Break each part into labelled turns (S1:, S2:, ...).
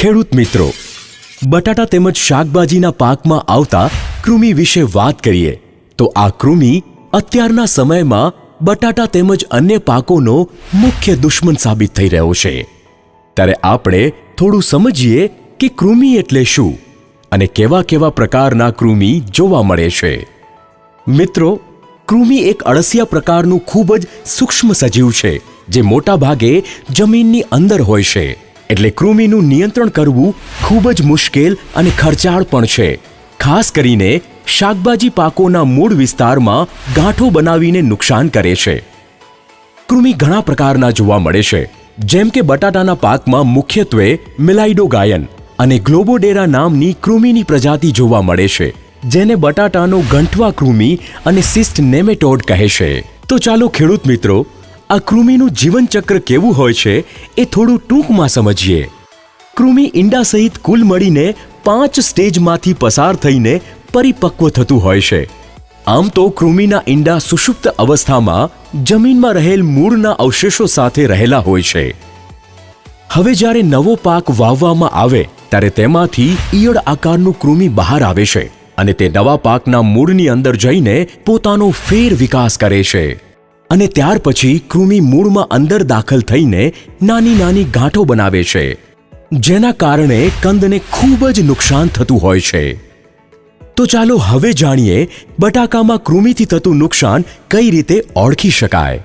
S1: ખેડૂત મિત્રો, બટાટા તેમજ શાકભાજીના પાકમાં આવતા કૃમિ વિશે વાત કરીએ તો આ કૃમિ અત્યારના સમયમાં બટાટા તેમજ અન્ય પાકોનો મુખ્ય દુશ્મન સાબિત થઈ રહ્યો છે. ત્યારે આપણે થોડું સમજીએ કે કૃમિ એટલે શું અને કેવા કેવા પ્રકારના કૃમિ જોવા મળે છે. મિત્રો, કૃમિ એક અળસિયા પ્રકારનું ખૂબ જ સૂક્ષ્મ સજીવ છે, જે મોટાભાગે જમીનની અંદર હોય છે. એટલે કૃમિનું નિયંત્રણ કરવું ખૂબ જ મુશ્કેલ અને ખર્ચાળ પણ છે. ખાસ કરીને શાકભાજી પાકોના મૂળ વિસ્તારમાં ગાંઠો બનાવીને નુકસાન કરે છે. કૃમિ ઘણા પ્રકારના જોવા મળે છે, જેમ કે બટાટાના પાકમાં મુખ્યત્વે મિલાઇડો ગાયન અને ગ્લોબોડેરા નામની કૃમિની પ્રજાતિ જોવા મળે છે, જેને બટાટાનો ગંઠવા કૃમિ અને સિસ્ટ નેમેટોડ કહે છે. તો ચાલો ખેડૂત મિત્રો આ કૃમિનું જીવનચક્ર કેવું હોય છે એ થોડું ટૂંકમાં સમજીએ. કૃમિ ઈંડા સહિત કુલ મળીને પાંચ સ્ટેજમાંથી પસાર થઈને પરિપક્વ થતું હોય છે. આમ તો કૃમિના ઈંડા સુષુપ્ત અવસ્થામાં જમીનમાં રહેલ મૂળના અવશેષો સાથે રહેલા હોય છે. હવે જ્યારે નવો પાક વાવવામાં આવે, ત્યારે તેમાંથી ઈયળ આકારનું કૃમિ બહાર આવે છે અને તે નવા પાકના મૂળની અંદર જઈને પોતાનો ફેર વિકાસ કરે છે. અને ત્યાર પછી કૃમિ મૂળમાં અંદર દાખલ થઈને નાની નાની ગાંઠો બનાવે છે, જેના કારણે કંદને ખૂબ જ નુકસાન થતું હોય છે. તો ચાલો હવે જાણીએ બટાકામાં કૃમિથી થતું નુકસાન કઈ રીતે ઓળખી શકાય.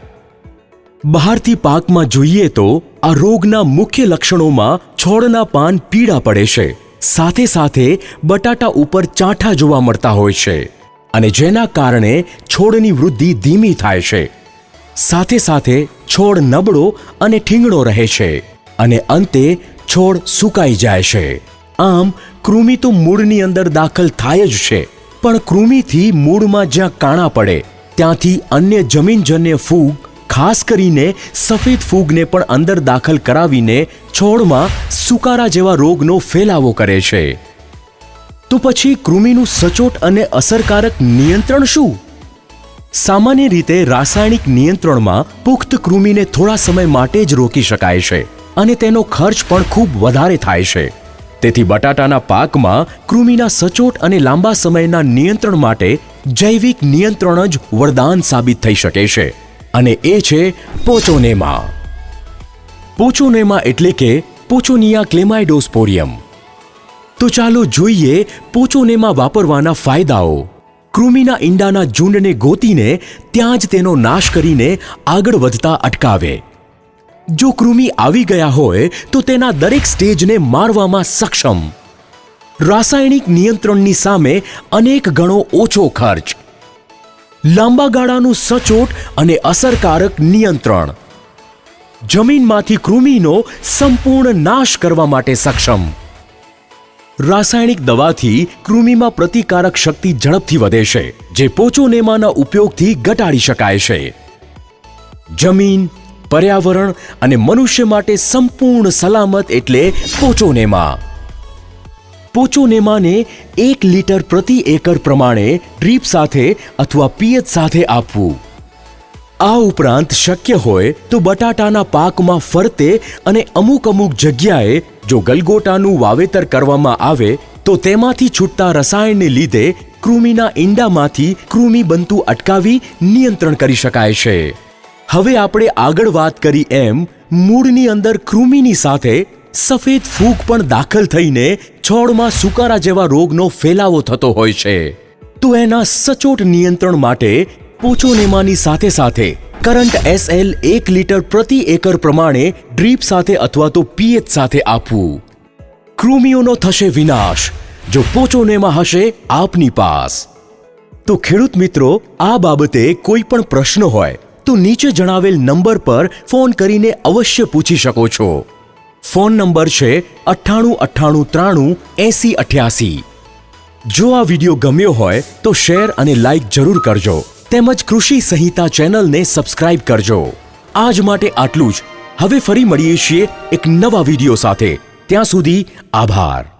S1: બહારથી પાકમાં જોઈએ તો આ રોગના મુખ્ય લક્ષણોમાં છોડના પાન પીળા પડે છે, સાથે સાથે બટાટા ઉપર ચાંઠા જોવા મળતા હોય છે, અને જેના કારણે છોડની વૃદ્ધિ ધીમી થાય છે. સાથે સાથે છોડ નબળો અને ઠીંગણો રહે છે અને અંતે છોડ સુકાઈ જાય છે. આમ કૃમિ તો મૂળની અંદર દાખલ થાય જ છે, પણ કૃમિથી મૂળમાં જ્યાં કાણા પડે, ત્યાંથી અન્ય જમીનજન્ય ફૂગ, ખાસ કરીને સફેદ ફૂગને પણ અંદર દાખલ કરાવીને છોડમાં સુકારા જેવા રોગનો ફેલાવો કરે છે. તો પછી કૃમિનું સચોટ અને અસરકારક નિયંત્રણ શું? સામાન્ય રીતે રાસાયણિક નિયંત્રણમાં પુખ્ત કૃમિને થોડા સમય માટે જ રોકી શકાય છે અને તેનો ખર્ચ પણ ખૂબ વધારે થાય છે. તેથી બટાટાના પાકમાં કૃમિના સચોટ અને લાંબા સમયના નિયંત્રણ માટે જૈવિક નિયંત્રણ જ વરદાન સાબિત થઈ શકે છે. અને એ છે પોચોનેમા. પોચોનેમા એટલે કે પોચોનિયા ક્લેમાઇડોસ્પોરિયમ. તો ચાલો જોઈએ પોચોનેમા વાપરવાના ફાયદાઓ. કૃમિના ઈંડાના ઝુંડને ગોતીને ત્યાં જ તેનો નાશ કરીને આગળ વધતા અટકાવે. જો કૃમિ આવી ગયા હોય, તો તેના દરેક સ્ટેજને મારવામાં સક્ષમ. રાસાયણિક નિયંત્રણની સામે અનેક ગણો ઓછો ખર્ચ. લાંબા ગાળાનું સચોટ અને અસરકારક નિયંત્રણ. જમીનમાંથી કૃમિનો સંપૂર્ણ નાશ કરવા માટે સક્ષમ. રાસાયણિક દવાથી કૃમિમાં પ્રતિકારક શક્તિ ઝડપથી વધે છે, જે પોચોનેમાના ઉપયોગથી ઘટાડી શકાય છે. જમીન, પર્યાવરણ અને મનુષ્ય માટે સંપૂર્ણ સલામત એટલે પોચોનેમા. પોચોનેમાને એક લીટર પ્રતિ એકર પ્રમાણે ડ્રીપ સાથે અથવા પિયત સાથે આપવું. આ ઉપરાંત શક્ય હોય તો બટાટાના પાકમાં ફરતે અને અમુક અમુક જગ્યાએ જો ગલગોટાનું વાવેતર કરવામાં આવે, તો તેમાંથી છૂટતા રસાયણને લીધે કૃમિના ઈંડામાંથી કૃમિ બનતું અટકાવી નિયંત્રણ કરી શકાય છે. હવે આપણે આગળ વાત કરી એમ, મૂળની અંદર કૃમિની સાથે સફેદ ફૂગ પણ દાખલ થઈને છોડમાં સુકારા જેવા રોગનો ફેલાવો થતો હોય છે. તો એના સચોટ નિયંત્રણ માટે પોચોનેમાની સાથે સાથે કરંટ એસએલ એક લીટર પ્રતિ એકર પ્રમાણે ડ્રીપ સાથે અથવા તો પીએચ સાથે આપવું. કૃમિઓનો થશે વિનાશ. જો પોચોનેમાં હશે, આપની પાસ. તો ખેડૂત મિત્રો, આ બાબતે કોઈ પણ પ્રશ્ન હોય, તો નીચે જણાવેલ નંબર પર ફોન કરીને અવશ્ય પૂછી શકો છો. ફોન નંબર છે અઠ્ઠાણું અઠ્ઠાણું ત્રાણું એસી અઠ્યાસી. જો આ વીડિયો ગમ્યો હોય, તો શેર અને લાઈક જરૂર કરજો. તેમજ કૃષિ સંહિતા ચેનલને સબસ્ક્રાઇબ કરજો. આજ માટે આટલું જ. હવે ફરી મળીએ છીએ એક નવા વીડિયો સાથે. ત્યાં સુધી આભાર.